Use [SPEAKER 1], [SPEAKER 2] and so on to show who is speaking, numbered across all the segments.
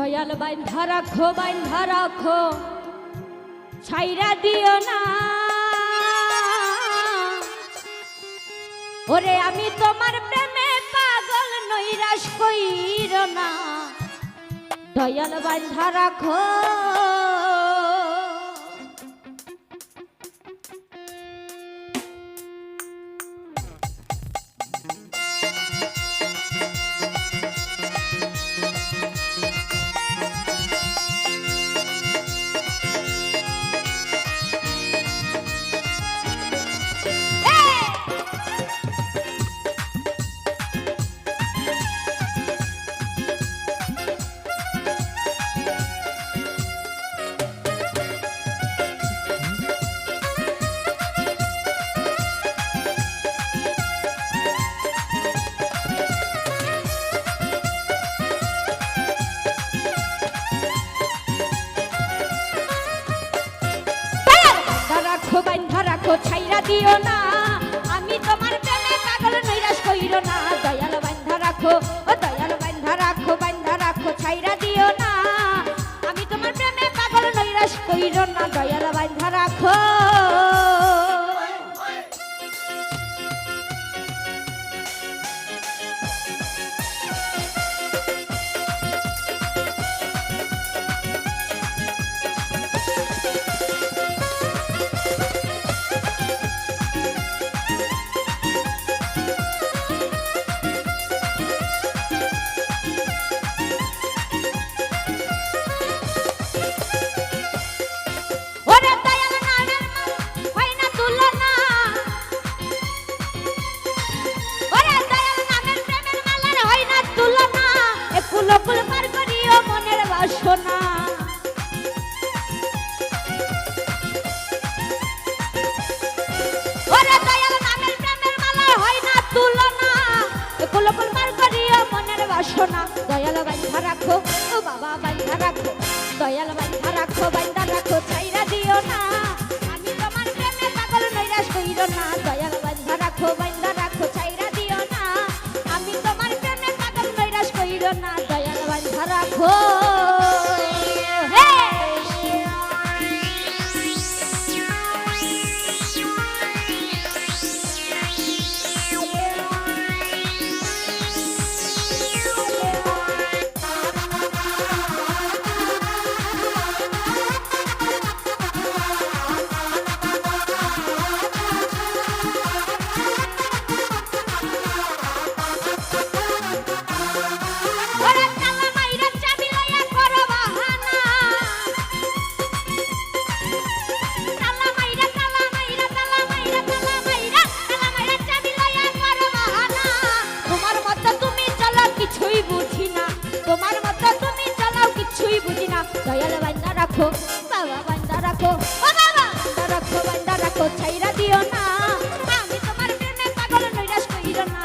[SPEAKER 1] দয়াল বাইন্ধা রাখো বাইন্ধা রাখো। ছাইরা দিও না। ওরে, আমি তোমার প্রেমে পাগল, নৈরাশ কইর না। দয়াল বাইন্ধা রাখো। ছাইরা দিও না। আমি তোমার প্রেমে পাগল নৈরাশ কইর না। বাসনা, দয়াল বাইন্ধা রাখো। ও বাবা বাইন্ধা রাখো। দয়াল বাইন্ধা রাখো বাইন্ধা রাখো ছাইরা দিও না। আমি তোমার প্রেমে পাগল নৈরাশ কইরো না। দয়াল বান্দা রাখো, বাবা বান্দা রাখো, ও বাবা বান্দা রাখো বান্দা রাখো, ছাইরা দিও না। আমি তোমার প্রেমে পাগল, নৈরাশ কইরো না।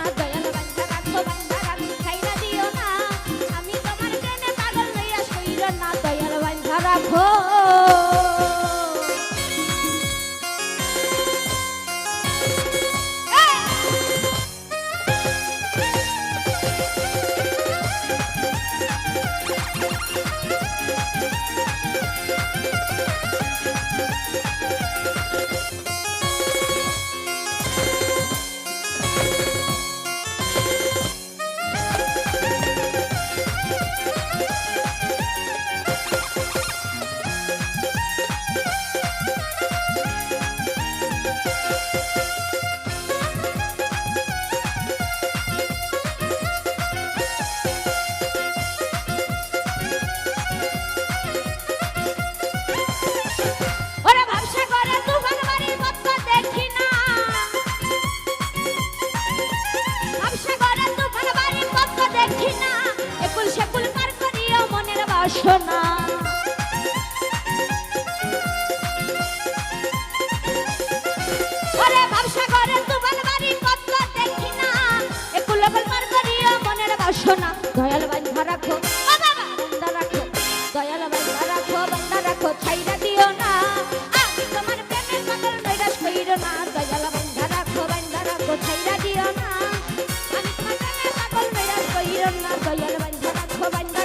[SPEAKER 1] দেখি না। বাসনা। দয়াল বান্ধা রাখো। বান্ধা রাখো। দয়াল বান্ধা রাখো বান্ধা রাখো, ছাইরা দিও না। আমি তোমার প্রেমে পাগল নৈরাশ কইরো না। দয়াল বান্ধা রাখো বান্ধা রাখো, ছাইরা দিও না। আমি তোমার প্রেমে পাগল নৈরাশ কইরো না। দয়াল বান্ধা রাখো, বান্ধা